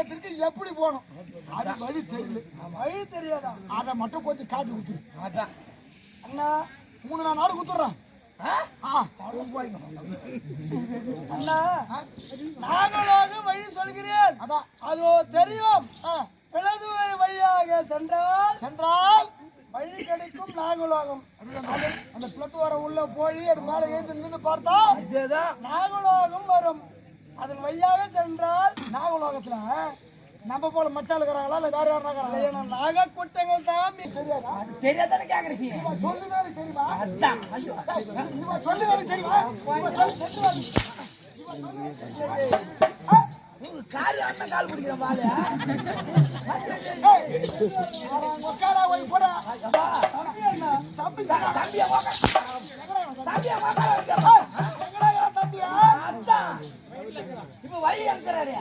நாகலோகத்திற்கு எப்படி போகணும்? அது வழி தெரியல. வழி தெரியாதா? அதை மட்டும் கொஞ்சம் காட்டி கொடுத்துரு அண்ணா மூணு நாள் நாடு குத்துறேன் ஆ? ஆ. அண்ணா நாகலோகம் வழி சொல்கிறேன். அதோ தெரியும். இடது வழி வழியாக சென்றால் சென்றால் வழி கிடைக்கும் நாகலோகம். அந்த- பிளத்து வர உள்ள போய் அது மேல ஏந்து நின்று பார்த்தா நாகலோகம் வரும். அதன் வழியாக சென்றால் நாகலோகத்துல நம்ம போல மச்சால் இருக்கிறாங்களா இல்ல வேற யாரும் இருக்கிறாங்களா? நாக கூட்டங்கள் தான் தெரியாதா? தெரியாதானே கேக்குறீங்க? சொல்லுதானே தெரியுமா? அதான். சொல்லுதானே தெரியுமா? காரு அண்ணன் கால் பிடிக்கிற பாலு உட்காரா போய் போட. தம்பியை தம்பியை இப்ப வழி இருக்கிறாரு